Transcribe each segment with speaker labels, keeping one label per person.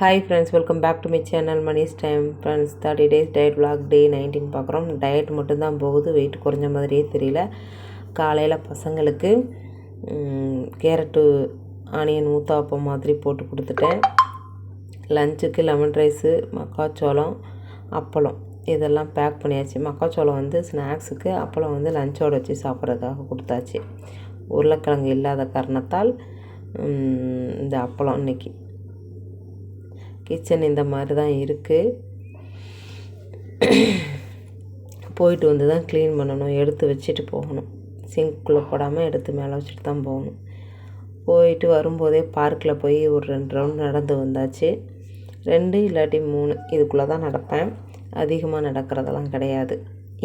Speaker 1: Hi friends welcome back to my channel Mani's time friends thirty days diet vlog day nineteen பார்க்குறோம். Diet மட்டும்தான் போகுது wait குறைஞ்ச மாதிரியே தெரியல. காலையில் பசங்களுக்கு கேரட்டு ஆனியன் ஊத்தாப்பம் மாதிரி போட்டு கொடுத்துட்டேன். லஞ்சுக்கு லெமன் ரைஸு மக்காச்சோளம் அப்பளம். இதெல்லாம் பேக் பண்ணியாச்சு. மக்காச்சோளம் வந்து ஸ்நாக்ஸுக்கு அப்பளம் வந்து லஞ்சோட வச்சு சாப்பிட்றதுக்காக கொடுத்தாச்சு. உருளைக்கிழங்கு இல்லாத காரணத்தால் இந்த அப்பளம் இன்னைக்கு. கிச்சன் இந்த மாதிரி தான் இருக்குது போயிட்டு வந்து தான் க்ளீன் பண்ணணும் எடுத்து வச்சுட்டு போகணும். சிங்க்குள்ளே போடாமல் எடுத்து மேலே வச்சுட்டு தான் போகணும். போயிட்டு வரும்போதே பார்க்கில் போய் ஒரு ரெண்டு ரவுண்ட் நடந்து வந்தாச்சு. ரெண்டு இல்லாட்டி மூணு இதுக்குள்ளே தான் நடப்பேன். அதிகமாக நடக்கிறதெல்லாம் கிடையாது.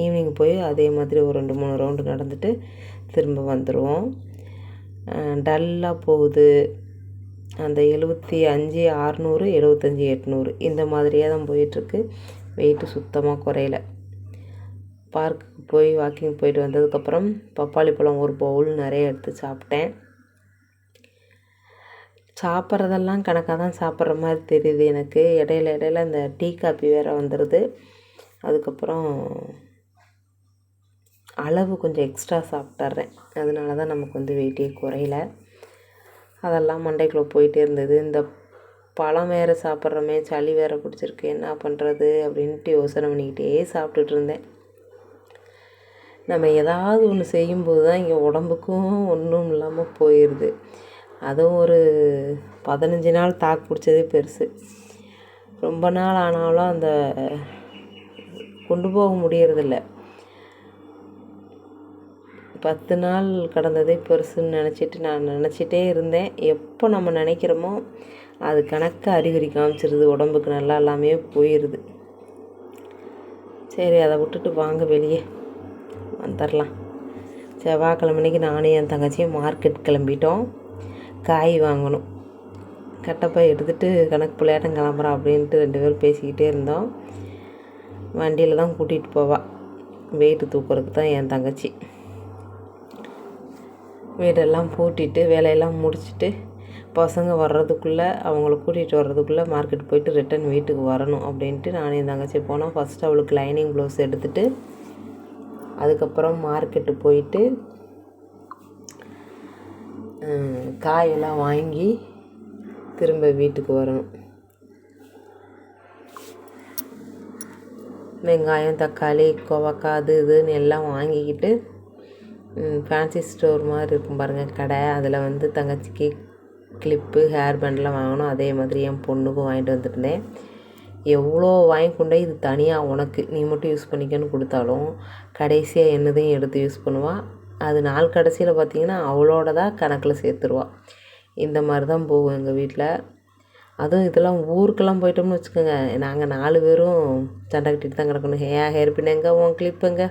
Speaker 1: ஈவினிங் போய் அதே மாதிரி ஒரு ரெண்டு மூணு ரவுண்டு நடந்துட்டு திரும்ப வந்துடுவோம் டல்லாக போகுது. அந்த எழுபத்தி அஞ்சு ஆறுநூறு எழுபத்தஞ்சி எட்நூறு. இந்த மாதிரியே தான் போயிட்டுருக்கு. வெயிட்டு சுத்தமாக குறையல. பார்க்குக்கு போய் வாக்கிங் போயிட்டு வந்ததுக்கப்புறம் பப்பாளி பழம் ஒரு பவுல் நிறைய எடுத்து சாப்பிட்டேன். சாப்பிட்றதெல்லாம் கணக்காக தான் சாப்பிட்ற மாதிரி தெரியுது எனக்கு. இடையில இடையில இந்த டீ காப்பி வேறு வந்துடுது அதுக்கப்புறம் அளவு கொஞ்சம் எக்ஸ்ட்ரா சாப்பிட்டுறேன். அதனால தான் நமக்கு வந்து வெயிட்டே குறையல. அதெல்லாம் மண்டைக்குள்ளே போயிட்டே இருந்தது. இந்த பழம் வேறு சாப்பிட்றோமே சளி வேறு பிடிச்சிருக்கு என்ன பண்ணுறது அப்படின்ட்டு யோசனை பண்ணிக்கிட்டே சாப்பிட்டுட்டு இருந்தேன். நம்ம ஏதாவது ஒன்று செய்யும்போது தான் இங்கே உடம்புக்கும் ஒன்றும் இல்லாமல் போயிடுது அதுவும் ஒரு பதினஞ்சு நாள் தாக்கு பிடிச்சதே பெருசு. ரொம்ப நாள் ஆனாலும் அந்த கொண்டு போக முடியறதில்ல. பத்து நாள் கடந்ததே பெருசுன்னு நினச்சிட்டு நான் நினச்சிட்டே இருந்தேன். எப்போ நம்ம நினைக்கிறோமோ அது கணக்கு அறிகுறி காமிச்சிருது உடம்புக்கு நல்லா எல்லாமே போயிடுது சரி அதை விட்டுட்டு வாங்க வெளியே. வந்துடலாம். செவ்வாய்க்கிழமைக்கு நானும் என் தங்கச்சியும் மார்க்கெட் கிளம்பிட்டோம். காய் வாங்கணும். கட்டப்பை எடுத்துகிட்டு கணக்கு பிள்ளையாட்டம் கிளம்புறா அப்படின்ட்டு ரெண்டு பேரும் பேசிக்கிட்டே இருந்தோம். வண்டியில் தான் கூட்டிகிட்டு போவாள் வெயிட்டு தூக்குறதுக்கு தான் என் தங்கச்சி. வீடெல்லாம் பூட்டிட்டு வேலையெல்லாம் முடிச்சுட்டு பசங்க வர்றதுக்குள்ளே அவங்கள கூட்டிகிட்டு வர்றதுக்குள்ளே மார்க்கெட் போயிட்டு ரிட்டன் வீட்டுக்கு வரணும் அப்படின்ட்டு நானும் என் தங்கச்சி போனோம். ஃபஸ்ட்டு அவளுக்கு லைனிங் ப்ளவுஸ் எடுத்துட்டு அதுக்கப்புறம் மார்க்கெட்டு போயிட்டு காயெல்லாம் வாங்கி திரும்ப வீட்டுக்கு வரணும். வெங்காயம் தக்காளி கோவக்காய் அது இதுன்னு எல்லாம் வாங்கிக்கிட்டு ஃபேன்சி ஸ்டோர் மாதிரி இருக்கும் பாருங்கள் கடை. அதில் வந்து தங்கச்சிக்கு கிளிப்பு ஹேர் பேண்ட்லாம் வாங்கணும். அதே மாதிரி என் பொண்ணுக்கும் வாங்கிட்டு வந்துருந்தேன் எவ்வளோ வாங்கி கொண்டே இது தனியாக உனக்கு. நீ மட்டும் யூஸ் பண்ணிக்கன்னு கொடுத்தாலும் கடைசியாக என்னதையும் எடுத்து யூஸ் பண்ணுவாள் அது நாள் கடைசியில் பார்த்தீங்கன்னா அவளோட தான் கணக்கில் சேர்த்துருவா. இந்த மாதிரி தான் போகும் எங்கள் வீட்டில் அதுவும் இதெல்லாம் ஊருக்கெல்லாம் போயிட்டோம்னு வச்சுக்கோங்க. நாங்கள் நாலு பேரும் சண்டை கட்டிட்டு தான் கிடக்கணும். ஏன் ஹேர் பின் எங்கே? உன் கிளிப் எங்கே?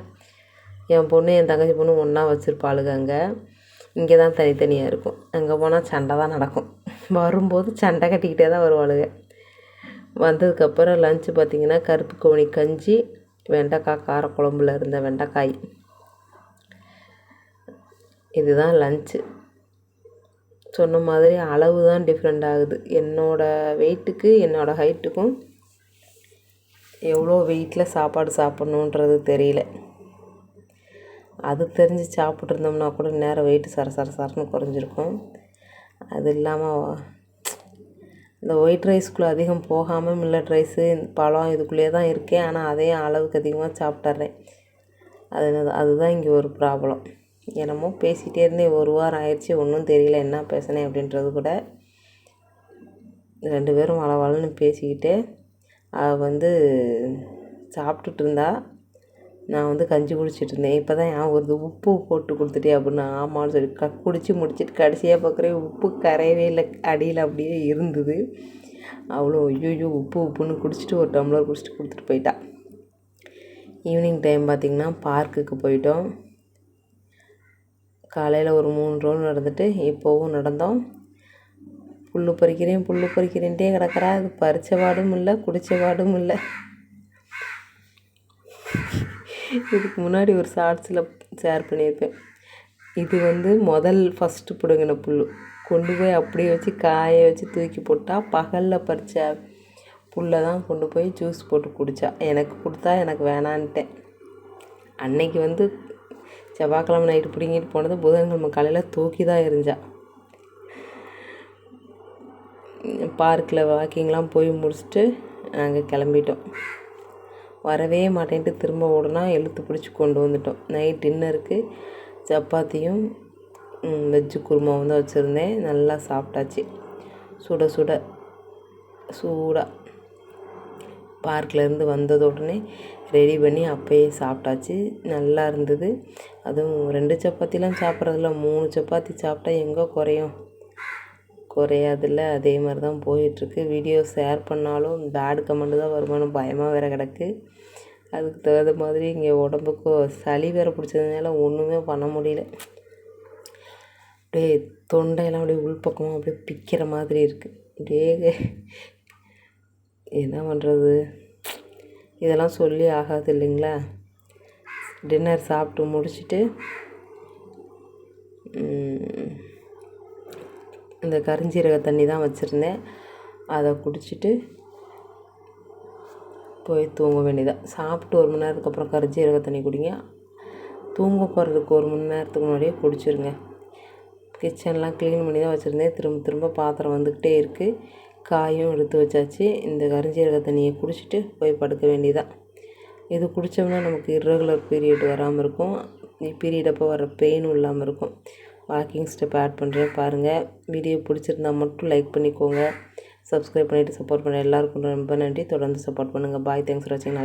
Speaker 1: என் பொண்ணு என் தங்கச்சி பொண்ணு ஒன்றா வச்சுருப்பாளுங்க அங்கே. இங்கே தான் தனித்தனியாக இருக்கும். அங்கே போனால் சண்டை தான் நடக்கும். வரும்போது சண்டை கட்டிக்கிட்டே தான் வருவாளுங்க. வந்ததுக்கப்புறம் லஞ்சு பார்த்திங்கன்னா கருப்பு கோணி கஞ்சி வெண்டைக்காய் காரக்குழம்புல இருந்த வெண்டைக்காய். இதுதான் லஞ்சு சொன்ன மாதிரி அளவு தான் டிஃப்ரெண்ட் ஆகுது. என்னோடய வெயிட்டுக்கு என்னோடய ஹைட்டுக்கும் எவ்வளோ வெயிட்டில் சாப்பாடு சாப்பிட்ணுன்றது தெரியல. அது தெரிஞ்சு சாப்பிட்ருந்தோம்னா கூட நேரம் வெயிட்டு சர சர சரன்னு குறைஞ்சிருக்கும். அது இல்லாமல் இந்த ஒயிட் ரைஸ்க்குள்ளே அதிகம் போகாமல் மில்லட் ரைஸு பழம் இதுக்குள்ளேயே தான் இருக்கேன் ஆனால் அதையும் அளவுக்கு அதிகமாக சாப்பிட்டுறேன். அது அதுதான் இங்கே ஒரு ப்ராப்ளம் என்னமோ பேசிகிட்டே இருந்தேன் ஒரு வாரம் ஆயிடுச்சு. ஒன்றும் தெரியல என்ன பேசினேன் அப்படின்றது கூட. ரெண்டு பேரும் வள வளன்னு பேசிக்கிட்டு அவள் வந்து சாப்பிட்டுட்டு இருந்தா நான் வந்து கஞ்சி குடிச்சிட்டு இருந்தேன் இப்போ தான் ஞாபகம் வருது. உப்பு போட்டு கொடுத்துட்டே அப்படின்னு ஆமான்னு சொல்லி க குடித்து முடிச்சிட்டு கடைசியாக பார்க்குறேன் உப்பு கரையவே இல்லை. அடியில் அப்படியே இருந்தது. அவ்வளோ ஐயோ உப்பு உப்புன்னு குடிச்சிட்டு ஒரு டம்ளர் குடிச்சிட்டு கொடுத்துட்டு போயிட்டா. ஈவினிங் டைம் பார்த்திங்கன்னா பார்க்குக்கு போயிட்டோம். காலையில் ஒரு மூணு ரவுண்ட் நடந்துட்டு இப்போவும் நடந்தோம். புல் பறிக்கிறேன் புல் பறிக்கிறேன்ட்டே கிடக்குறா. அது பறித்த பாடும் இல்லை குடித்த பாடும் இல்லை. இதுக்கு முன்னாடி ஒரு ஷார்ட்ஸில் ஷேர் பண்ணியிருப்பேன். இது வந்து முதல் ஃபஸ்ட்டு பிடுங்கின புல் கொண்டு போய் அப்படியே வச்சு காய வச்சு தூக்கி போட்டால் பகலில் பறித்த புல்லை தான் கொண்டு போய் ஜூஸ் போட்டு குடித்தா எனக்கு கொடுத்தா எனக்கு வேணான்ட்டேன். அன்னைக்கு வந்து செவ்வாய்க்கிழமை நைட்டு பிடுங்கிட்டு போனது புதன்கிழமை காலையில் தூக்கி தான் எரிஞ்சா. பார்க்கில் வாக்கிங்லாம் போய் முடிச்சுட்டு நாங்கள் கிளம்பிட்டோம். வரவே மாட்டேன்ட்டு திரும்ப ஓடனா இழுத்து பிடிச்சி கொண்டு வந்துட்டோம். நைட் டின்னருக்கு சப்பாத்தியும் வெஜ்ஜு குருமாவும் தான் வச்சுருந்தேன். நல்லா சாப்பிட்டாச்சு. சுட சுட சூடாக பார்க்லேருந்து வந்தது உடனே ரெடி பண்ணி அப்போயே சாப்பிட்டாச்சு. நல்லா இருந்தது. அதுவும் ரெண்டு சப்பாத்திலாம் சாப்பிட்றதில்ல மூணு சப்பாத்தி சாப்பிட்டா எங்கே குறையும்? குறையாதுல்ல. அதே மாதிரி தான் போயிட்டுருக்கு. வீடியோ ஷேர் பண்ணாலும் பேடு கமெண்ட் தான் வருமானம். பயமாக வேறு கிடக்கு. அதுக்கு தகுந்த மாதிரி இங்கே உடம்புக்கு சளி வேறு பிடிச்சதுனால ஒன்றுமே பண்ண முடியல. அப்படியே தொண்டையெல்லாம் அப்படியே உள்பக்கமாக அப்படியே பிக்கிற மாதிரி இருக்குது அப்படியே என்ன பண்ணுறது இதெல்லாம் சொல்லி ஆகாது இல்லைங்களா? டின்னர் சாப்பிட்டு முடிச்சுட்டு இந்த கரிஞ்சீரக தண்ணி தான் வச்சுருந்தேன். அதை குடிச்சிட்டு போய் தூங்க வேண்டியதாக சாப்பிட்டு ஒரு மணி நேரத்துக்கு அப்புறம் கரிஞ்சீரக தண்ணி குடிங்க. தூங்க போகிறதுக்கு ஒரு மணி நேரத்துக்கு முன்னாடியே குடிச்சிருங்க. கிச்சன்லாம் க்ளீன் பண்ணி தான் வச்சுருந்தேன். திரும்ப திரும்ப பாத்திரம் வந்துக்கிட்டே இருக்குது காயும் எடுத்து வச்சாச்சு. இந்த கரிஞ்சீரக தண்ணியை குடிச்சிட்டு போய் படுக்க வேண்டியதான் இது குடித்தோம்னா நமக்கு இர்ரெகுலர் பீரியட் வராமல் இருக்கும். பீரியட் அப்போ வர பெயினும் இல்லாமல் இருக்கும். வாக்கிங் ஸ்டெப் ஆட் பண்ணுறேன் பாருங்கள். வீடியோ பிடிச்சிருந்தா மட்டும் லைக் பண்ணிக்கோங்க. சப்ஸ்கிரைப் பண்ணிவிட்டு சப்போர்ட் பண்ண எல்லாருக்கும் ரொம்ப நன்றி. தொடர்ந்து சப்போர்ட் பண்ணுங்கள் பாய் தேங்க்ஸ் ஃபார் வாட்சிங்